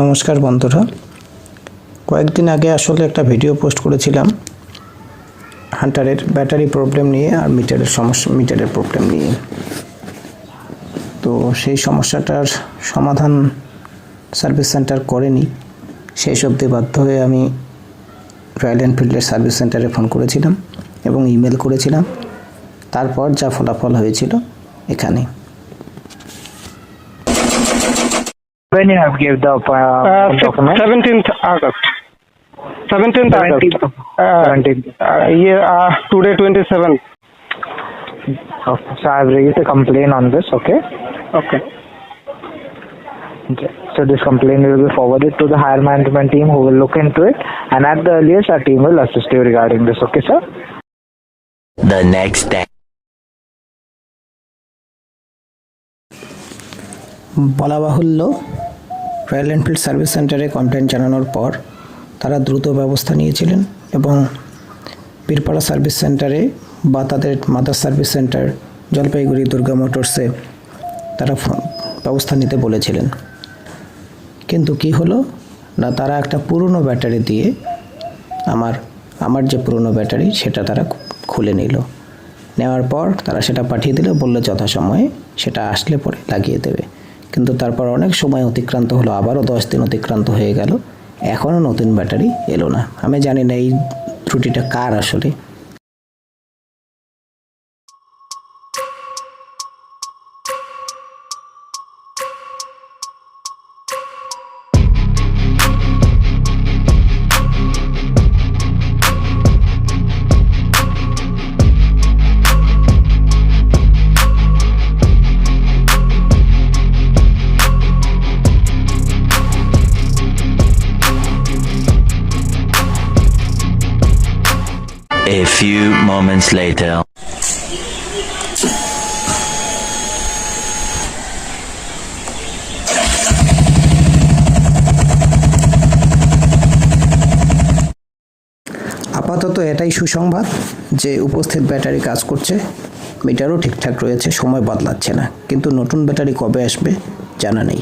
নমস্কার বন্ধুরা। কয়েকদিন আগে আসলে একটা ভিডিও পোস্ট করেছিলাম হান্টারের ব্যাটারি প্রবলেম নিয়ে আর মিটারের সমস্যা, মিটারের প্রবলেম নিয়ে। তো সেই সমস্যাটার সমাধান সার্ভিস সেন্টার করেনি। সেই শব্দে বাধ্য হয়ে আমি রয়্যাল এনফিল্ডের সার্ভিস সেন্টারে ফোন করেছিলাম এবং ইমেল করেছিলাম। তারপর যা ফলাফল হয়েছিল এখানে When you have give the uh, Uh, document? seventeenth August. Seventeenth August. 17th. Uh, 17th. uh, yeah, uh, today twenty seventh. Okay. So I've raised a complaint on this, okay? Okay. Okay. So this complaint will be forwarded to the higher management team who will look into it and at the earliest our team will assist you regarding this, okay sir? The next day. বলা বাহুল্য royal Enfield service সেন্টারে complain জানানোর পর তারা দ্রুত ব্যবস্থা নিয়েছিলেন এবং বীরপাড়া সার্ভিস সেন্টারে বা তাদের mother service centre Jalpaiguri Durga মোটরসে তারা ব্যবস্থা নিতে বলেছিলেন। কিন্তু কি হলো? না, তারা একটা পুরনো ব্যাটারি দিয়ে আমার আমার যে পুরনো ব্যাটারি সেটা তারা খুলে নিল। নেওয়ার পর তারা সেটা পাঠিয়ে দিল, বলল যথাসময়ে সেটা আসলে পরে লাগিয়ে দেবে। কিন্তু তারপর অনেক সময় অতিক্রান্ত হলো, আবারও দশ দিন অতিক্রান্ত হয়ে গেল। এখনও নতুন ব্যাটারি এলো না। আমি জানি না এই ত্রুটিটা কার আসলে। A few moments later. আপাতত এটাই সুসংবাদ যে উপস্থিত ব্যাটারি কাজ করছে। মিটারও ঠিকঠাক রয়েছে, সময় বদলাচ্ছে না। কিন্তু নতুন ব্যাটারি কবে আসবে জানা নেই।